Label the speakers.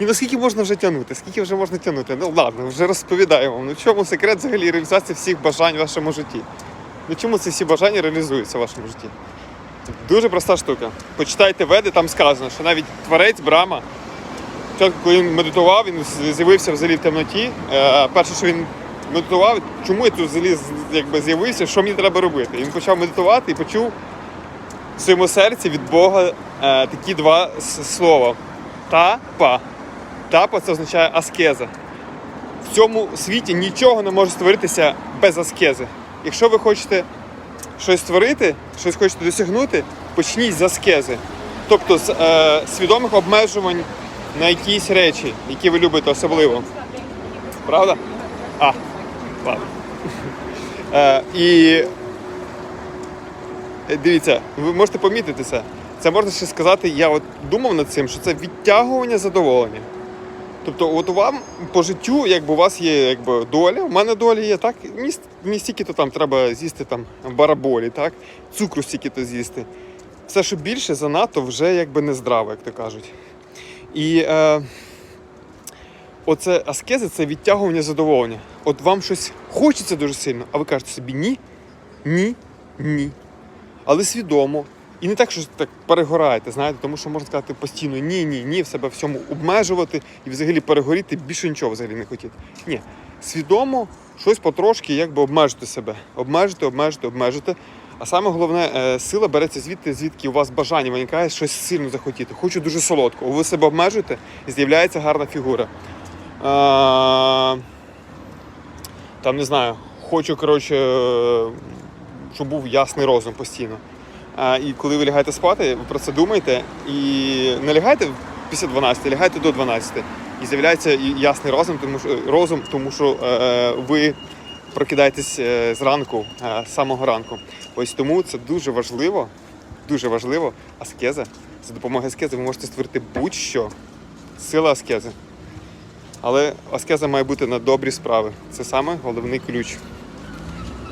Speaker 1: Ні, ну скільки можна вже тягнути? Скільки вже можна тягнути? Ну ладно, вже розповідаю вам. Ну в чому секрет взагалі реалізації всіх бажань в вашому житті? Ну чому ці всі бажання реалізуються в вашому житті? Дуже проста штука. Почитайте веди, там сказано, що навіть творець Брама, коли він медитував, він з'явився взагалі в темноті. Е, Перше, що він медитував, чому я тут якби, з'явився, що мені треба робити? Він почав медитувати і почув в своєму серці від Бога е, такі два слова: та-па. Тапа це означає аскеза. В цьому світі нічого не може створитися без аскези. Якщо ви хочете щось створити, щось хочете досягнути, почніть з аскези. Тобто з е, свідомих обмежувань на якісь речі, які ви любите особливо. Правда? А, ладно. Е, і е, дивіться, ви можете помітити це. Це можна ще сказати, я от думав над цим, що це відтягування задоволення. Тобто, от вам по життю, якби у вас є якби, доля, у мене доля є, так? Мені, ст- стільки-то там треба з'їсти там бараболі, так? Цукру стільки-то з'їсти. Все, що більше, занадто вже якби не здраво, як то кажуть. І е, оце аскези це відтягування задоволення. От вам щось хочеться дуже сильно, а ви кажете собі ні, ні, ні. Але свідомо. І не так, що так перегораєте, знаєте, тому що можна сказати постійно ні, ні, ні, в себе всьому обмежувати і взагалі перегоріти, більше нічого взагалі не хотіти. Ні. Свідомо щось потрошки якби обмежити себе. Обмежити, обмежити, обмежити. А саме головне, е, сила береться звідти, звідки у вас бажання виникає щось сильно захотіти. Хочу дуже солодко. Ви себе обмежуєте і з'являється гарна фігура. Е, там не знаю, хочу, коротше, е, щоб був ясний розум постійно. І коли ви лягаєте спати, ви про це думаєте і не лягайте після 12, лягайте до 12. І з'являється ясний розум, тому що розум, тому що е, ви прокидаєтесь е, зранку, е, з самого ранку. Ось тому це дуже важливо, дуже важливо. Аскеза. За допомогою аскези ви можете створити будь-що. Сила аскези. Але аскеза має бути на добрі справи. Це саме головний ключ.